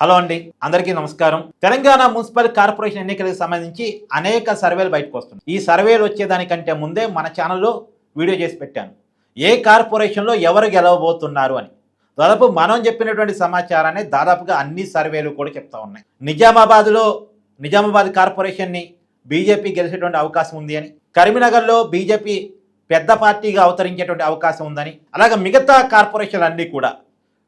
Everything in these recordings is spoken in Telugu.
హలో అండి అందరికీ నమస్కారం. తెలంగాణ మున్సిపల్ కార్పొరేషన్ ఎన్నికలకు సంబంధించి అనేక సర్వేలు బయటకు వస్తున్నాయి. ఈ సర్వేలు వచ్చేదానికంటే ముందే మన ఛానల్లో వీడియో చేసి పెట్టాను. ఏ కార్పొరేషన్లో ఎవరు గెలవబోతున్నారు అని. దాదాపు మనం చెప్పినటువంటి సమాచారాన్ని దాదాపుగా అన్ని సర్వేలు కూడా చెప్తా ఉన్నాయి. నిజామాబాద్లో నిజామాబాద్ కార్పొరేషన్ని బీజేపీ గెలిచేటువంటి అవకాశం ఉంది అని. కరీంనగర్లో బీజేపీ పెద్ద పార్టీగా అవతరించేటువంటి అవకాశం ఉందని. అలాగే మిగతా కార్పొరేషన్లు అన్నీ కూడా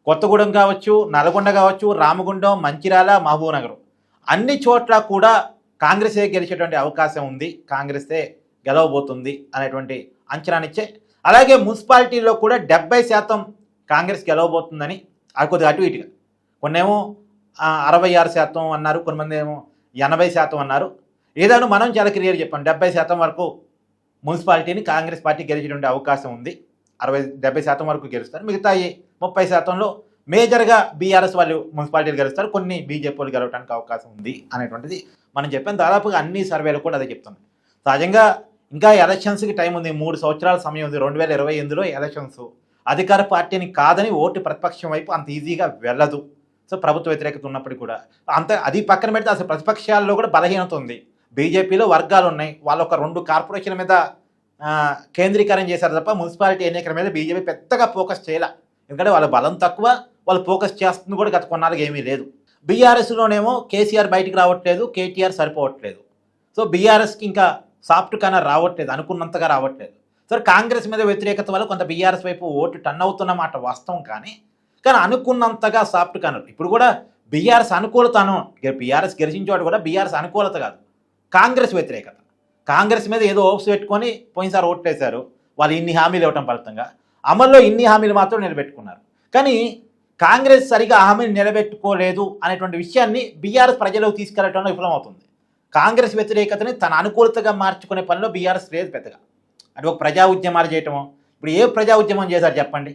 కొత్తగూడెం కావచ్చు నల్గొండ కావచ్చు రామగుండం మంచిర్యాల మహబూబ్నగర్. అన్ని చోట్ల కూడా కాంగ్రెసే గెలిచేటువంటి అవకాశం ఉంది. కాంగ్రెసే గెలవబోతుంది అనేటువంటి అంచనానిచ్చే. అలాగే మున్సిపాలిటీలో కూడా డెబ్బై శాతం కాంగ్రెస్ గెలవబోతుందని అది కొద్దిగా అటు ఇటుగా. కొన్నేమో అరవై ఆరు శాతం అన్నారు కొంతమంది ఏమో ఎనభై శాతం అన్నారు. ఏదైనా మనం చాలా క్లియర్ చెప్పాం డెబ్బై శాతం వరకు మున్సిపాలిటీని కాంగ్రెస్ పార్టీ గెలిచేటువంటి అవకాశం ఉంది. అరవై డెబ్బై శాతం వరకు గెలుస్తారు. మిగతాయి ముప్పై శాతంలో మేజర్గా బీఆర్ఎస్ వాళ్ళు మున్సిపాలిటీలు గెలుస్తారు. కొన్ని బీజేపీ వాళ్ళు గెలవడానికి అవకాశం ఉంది అనేటువంటిది మనం చెప్పాం. దాదాపుగా అన్ని సర్వేలు కూడా అదే చెప్తున్నాయి. సహజంగా ఇంకా ఎలక్షన్స్కి టైం ఉంది. మూడు సంవత్సరాల సమయం ఉంది. రెండు వేల ఇరవై ఎనిమిదిలో ఎలక్షన్స్. అధికార పార్టీని కాదని ఓటు ప్రతిపక్షం వైపు అంత ఈజీగా వెళ్ళదు. సో ప్రభుత్వ వ్యతిరేకత ఉన్నప్పటికీ కూడా. అంత అది పక్కన పెడితే అసలు ప్రతిపక్షాల్లో కూడా బలహీనత ఉంది. బీజేపీలో వర్గాలు ఉన్నాయి. వాళ్ళ ఒక రెండు కార్పొరేషన్ల మీద కేంద్రీకరణ చేశారు తప్ప మున్సిపాలిటీ ఎన్నికల మీద బీజేపీ పెద్దగా ఫోకస్ చేయాల. ఎందుకంటే వాళ్ళ బలం తక్కువ వాళ్ళు ఫోకస్ చేస్తుంది కూడా గత కొన్నాళ్ళకి ఏమీ లేదు. బీఆర్ఎస్లోనేమో కేసీఆర్ బయటికి రావట్లేదు కేటీఆర్ సరిపోవట్లేదు. సో బీఆర్ఎస్కి ఇంకా సాఫ్ట్ కన్నా రావట్లేదు అనుకున్నంతగా రావట్లేదు. సరే కాంగ్రెస్ మీద వ్యతిరేకత వల్ల కొంత బీఆర్ఎస్ వైపు ఓటు టన్ అవుతున్న మాట వాస్తవం కానీ కానీ అనుకున్నంతగా సాఫ్ట్ కనర్ ఇప్పుడు కూడా బీఆర్ఎస్ అనుకూలతను బీఆర్ఎస్ గెలిచించేవాడు కూడా బీఆర్ఎస్ అనుకూలత కాదు. కాంగ్రెస్ వ్యతిరేకత. కాంగ్రెస్ మీద ఏదో ఓప్స్ పెట్టుకొని పోయినసారి ఓట్లేశారు. వాళ్ళు ఇన్ని హామీలు ఇవ్వటం ఫలితంగా. అమల్లో ఇన్ని హామీలు మాత్రం నిలబెట్టుకున్నారు. కానీ కాంగ్రెస్ సరిగా హామీలు నిలబెట్టుకోలేదు అనేటువంటి విషయాన్ని బీఆర్ఎస్ ప్రజలకు తీసుకెళ్ళడంలో విఫలమవుతుంది. కాంగ్రెస్ వ్యతిరేకతని తన అనుకూలతగా మార్చుకునే పనిలో బీఆర్ఎస్ లేదు పెద్దగా. అంటే ఒక ప్రజా ఉద్యమాలు చేయటము ఇప్పుడు ఏ ప్రజా ఉద్యమం చేశారు చెప్పండి?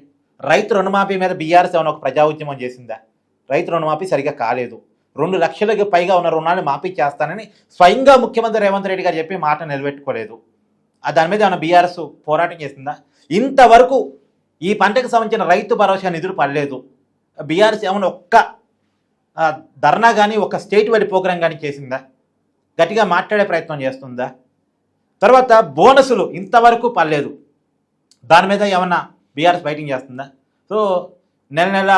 రైతు రుణమాఫీ మీద బీఆర్ఎస్ ఏమైనా ఒక ప్రజా ఉద్యమం చేసిందా? రైతు రుణమాఫీ సరిగా కాలేదు. రెండు లక్షలకు పైగా ఉన్న రుణాన్ని మాఫీ చేస్తానని స్వయంగా ముఖ్యమంత్రి రేవంత్ రెడ్డి గారు చెప్పి మాట నిలబెట్టుకోలేదు. దాని మీద ఏమైనా బీఆర్ఎస్ పోరాటం చేసిందా? ఇంతవరకు ఈ పంటకు సంబంధించిన రైతు భరోసా నిధులు పడలేదు. బీఆర్ఎస్ ఏమైనా ఒక్క ధర్నా కానీ ఒక స్టేట్ వైడ్ ప్రోగ్రాం కానీ చేసిందా? గట్టిగా మాట్లాడే ప్రయత్నం చేస్తుందా? తర్వాత బోనసులు ఇంతవరకు పర్లేదు దాని మీద ఏమన్నా బీఆర్ఎస్ బయటింగ్ చేస్తుందా? సో నెల నెల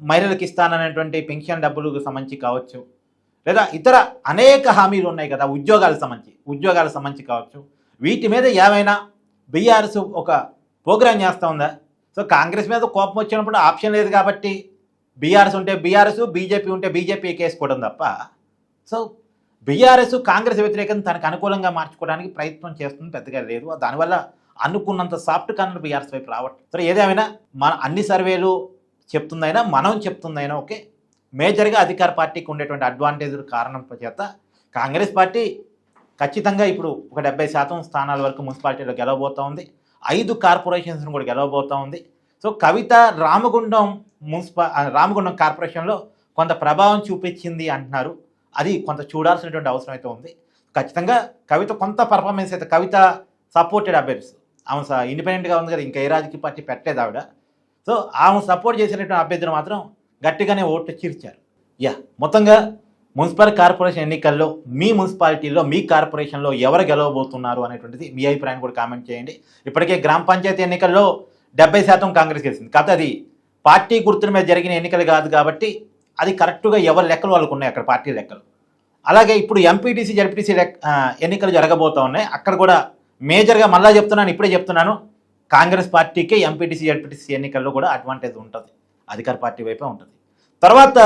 మహిళలకు ఇస్తాననేటువంటి పెన్షన్ డబ్బులకు సంబంధించి కావచ్చు. లేదా ఇతర అనేక హామీలు ఉన్నాయి కదా ఉద్యోగాలకు సంబంధించి ఉద్యోగాలకు సంబంధించి కావచ్చు. వీటి మీద ఏమైనా బీఆర్ఎస్ ఒక ప్రోగ్రాం చేస్తూ ఉందా? సో కాంగ్రెస్ మీద కోపం వచ్చినప్పుడు ఆప్షన్ లేదు కాబట్టి బీఆర్ఎస్ ఉంటే బీఆర్ఎస్ బీజేపీ ఉంటే బీజేపీ కేసుకోవడం తప్ప. సో బీఆర్ఎస్ కాంగ్రెస్ వ్యతిరేకత తనకు అనుకూలంగా మార్చుకోవడానికి ప్రయత్నం చేస్తుంది పెద్దగా లేదు. దానివల్ల అనుకున్నంత సాఫ్ట్ కార్నర్ బీఆర్ఎస్ వైపు రావట్లేదు సరే ఏదేమైనా మన అన్ని సర్వేలు చెప్తుందైనా మనం చెప్తుందైనా ఓకే? మేజర్గా అధికార పార్టీకి ఉండేటువంటి అడ్వాంటేజ్ కారణం చేత కాంగ్రెస్ పార్టీ ఖచ్చితంగా ఇప్పుడు ఒక డెబ్బై శాతం స్థానాల వరకు మున్సిపాలిటీలో గెలవబోతూ ఉంది. ఐదు కార్పొరేషన్స్ను కూడా గెలవబోతూ ఉంది. సో కవిత రామగుండం మున్సిపా రామగుండం కార్పొరేషన్లో కొంత ప్రభావం చూపించింది అంటున్నారు. అది కొంత చూడాల్సినటువంటి అవసరం అయితే ఉంది. ఖచ్చితంగా కవిత కొంత పర్ఫార్మెన్స్ అయితే కవిత సపోర్టెడ్ అభ్యర్థి. ఆమె స- ఇండిపెండెంట్గా ఉంది కదా ఇంకా ఏ రాజకీయ పార్టీ పెట్టలేదు ఆవిడ. సో ఆమె సపోర్ట్ చేసినటువంటి అభ్యర్థులు మాత్రం గట్టిగానే ఓట్లు చీర్చారు. యా మొత్తంగా మున్సిపల్ కార్పొరేషన్ ఎన్నికల్లో మీ మున్సిపాలిటీలో మీ కార్పొరేషన్లో ఎవరు గెలవబోతున్నారు అనేటువంటిది మీ అభిప్రాయం కూడా కామెంట్ చేయండి. ఇప్పటికే గ్రామ పంచాయతీ ఎన్నికల్లో డెబ్బై శాతం కాంగ్రెస్ గెలిచింది. కాకపోతే అది పార్టీ గుర్తుల మీద జరిగిన ఎన్నికలు కాదు కాబట్టి అది కరెక్ట్గా ఎవరి లెక్కలు వాళ్ళకు ఉన్నాయి అక్కడ పార్టీ లెక్కలు. అలాగే ఇప్పుడు ఎంపీటీసీ జడ్పీటీసీ ఎన్నికలు జరగబోతూ ఉన్నాయి. అక్కడ కూడా మేజర్గా మళ్ళా చెప్తున్నాను ఇప్పుడే చెప్తున్నాను. కాంగ్రెస్ పార్టీకి ఎంపీటీసీ జడ్పీటీసీ ఎన్నికల్లో కూడా అడ్వాంటేజ్ ఉంటుంది. అధికార పార్టీ వైపే ఉంటుంది. తర్వాత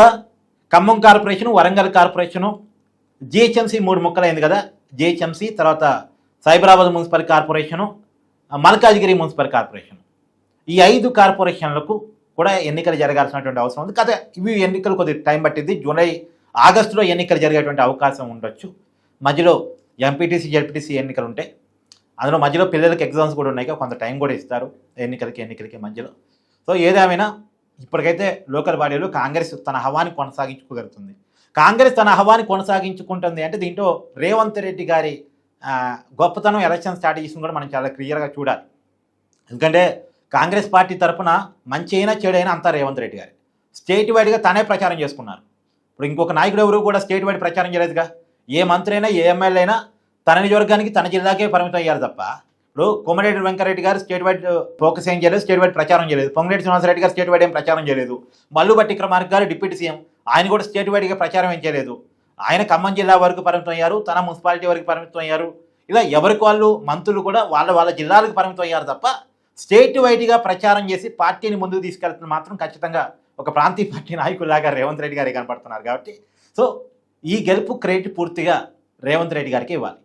Khammam corporation Warangal corporation GHMC మూడు ముక్కలైంది కదా. జిహెచ్ఎంసీ తర్వాత Cyberabad municipal corporation Malkajgiri municipal corporation. ఈ ఐదు కార్పొరేషన్లకు కూడా ఎన్నికలు జరగాల్సినటువంటి అవసరం ఉంది. కదా ఇవి ఎన్నికలు కొద్దిగా టైం పట్టింది జూలై ఆగస్టులో ఎన్నికలు జరిగేటువంటి అవకాశం ఉండొచ్చు. మధ్యలో ఎంపీటీసీ జడ్పీటీసీ ఎన్నికలు ఉంటాయి అందులో మధ్యలో పిల్లలకి ఎగ్జామ్స్ కూడా ఉన్నాయి. కొంత టైం కూడా ఇస్తారు. ఎన్నికలకి ఎన్నికలకి మధ్యలో. సో ఏదేమైనా ఇప్పటికైతే లోకల్ బాడీలో కాంగ్రెస్ తన హవాని కొనసాగించుకోగలుగుతుంది. కాంగ్రెస్ తన హవాని కొనసాగించుకుంటుంది అంటే దీంట్లో రేవంత్ రెడ్డి గారి గొప్పతనం ఎలక్షన్ స్ట్రాటజీస్ని కూడా మనం చాలా క్లియర్గా చూడాలి. ఎందుకంటే కాంగ్రెస్ పార్టీ తరఫున మంచి అయినా చెడైనా అంతా రేవంత్ రెడ్డి గారి. స్టేట్ వైడ్గా తనే ప్రచారం చేసుకున్నారు. ఇప్పుడు ఇంకొక నాయకుడు ఎవరు కూడా స్టేట్ వైడ్ ప్రచారం చేయలేదుగా. ఏ మంత్రి అయినా ఏ ఎమ్మెల్యే అయినా తన నియోజకవర్గానికి తన జిల్లాకే పరిమితం అయ్యారు తప్ప ఇప్పుడు కోమటిరెడ్డి వెంకరెడ్డి గారు స్టేట్ వైడ్ ఫోకస్ ఏం చేయలేదు స్టేట్ వైడ్ ప్రచారం చేయలేదు. పొంగిరెడ్డి శ్రీనివాసరెడ్డి గారు స్టేట్ వైడ్ ఏం ప్రచారం చేయలేదు. మల్లు బట్టి విక్రమార్క గారు డిప్యూటీ సీఎం. ఆయన కూడా స్టేట్ వైడ్గా ప్రచారం ఏం చేయలేదు. ఆయన ఖమ్మం జిల్లా వరకు పరిమితం అయ్యారు తన మున్సిపాలిటీ వరకు పరిమితం అయ్యారు. ఇలా ఎవరికి వాళ్ళు మంత్రులు కూడా వాళ్ళ వాళ్ళ జిల్లాలకు పరిమితం అయ్యారు తప్ప స్టేట్ వైడ్గా ప్రచారం చేసి పార్టీని ముందుకు తీసుకెళ్తున్న మాత్రం ఖచ్చితంగా ఒక ప్రాంతీయ పార్టీ నాయకులాగా రేవంత్ రెడ్డి గారే కనపడుతున్నారు కాబట్టి. సో ఈ గెలుపు క్రెడిట్ పూర్తిగా రేవంత్ రెడ్డి గారికి ఇవ్వాలి.